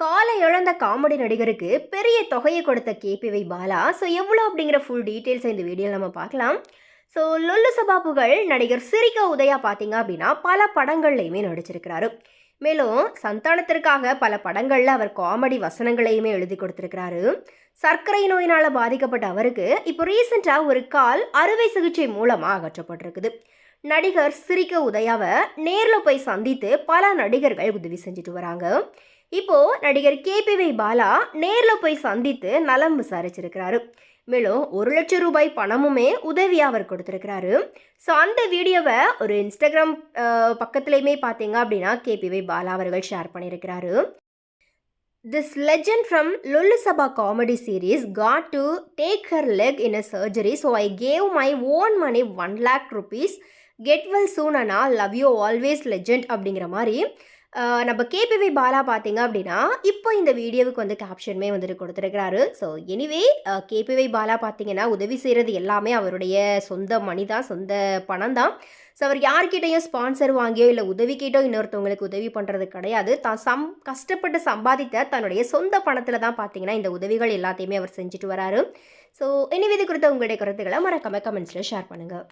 காலை இழந்த காமெடி நடிகருக்கு பெரிய தொகையை கொடுத்த கேபிவை பாலா. ஸோ எவ்வளோ அப்படிங்கிற ஃபுல் டீட்டெயில்ஸ் இந்த வீடியோவில் நம்ம பார்க்கலாம். ஸோ லொல்லு சபாப்புகள் நடிகர் சிரிக்க உதயா பார்த்தீங்க அப்படின்னா பல படங்கள்லையுமே நடிச்சிருக்கிறாரு. மேலும் சந்தானத்திற்காக பல படங்களில் அவர் காமெடி வசனங்களையுமே எழுதி கொடுத்துருக்கிறாரு. சர்க்கரை நோயினால் பாதிக்கப்பட்ட அவருக்கு இப்போ ரீசெண்டாக ஒரு கால் அறுவை சிகிச்சை மூலமாக அகற்றப்பட்டிருக்குது. நடிகர் சிரிக்க உதயாவை நேரில் போய் சந்தித்து பல நடிகர்கள் உதவி செஞ்சுட்டு வராங்க. இப்போது நடிகர் கேபிவை பாலா நேரில் போய் சந்தித்து நலம் விசாரிச்சிருக்கிறாரு. மேலும் ஒரு லட்சம் ரூபாய் பணமுமே உதவியாக அவர் கொடுத்துருக்கிறாரு. ஸோ அந்த வீடியோவை ஒரு இன்ஸ்டாகிராம் பக்கத்துலேயுமே பார்த்தீங்க அப்படின்னா கேபிவை பாலா அவர்கள் ஷேர் பண்ணியிருக்கிறாரு. This legend from Lollu Sabha comedy series got to take her leg in a surgery so I gave my own money one lakh rupees get well soon Anna love you always legend அப்படிங்கிற மாதிரி நம்ம KPV Bala பார்த்தீங்க அப்படின்னா இப்போ இந்த வீடியோவுக்கு வந்து கேப்ஷனுமே வந்துட்டு கொடுத்துருக்கிறாரு. ஸோ எனிவே கேபிவை பாலா பார்த்தீங்கன்னா உதவி செய்கிறது எல்லாமே அவருடைய சொந்த மணி தான் சொந்த பணம் தான். ஸோ அவர் யார்கிட்டையும் ஸ்பான்சர் வாங்கியோ இல்லை உதவி கேட்டோ இன்னொருத்தவங்களுக்கு உதவி பண்ணுறது கிடையாது. தான் சம் கஷ்டப்பட்டு சம்பாதித்த தன்னுடைய சொந்த பணத்தில் தான் பார்த்தீங்கன்னா இந்த உதவிகள் எல்லாத்தையுமே அவர் செஞ்சுட்டு வராரு. ஸோ எனிவே இது குறித்த உங்களுடைய கருத்துக்களை மறக்காம கமெண்ட்ஸில் ஷேர் பண்ணுங்கள்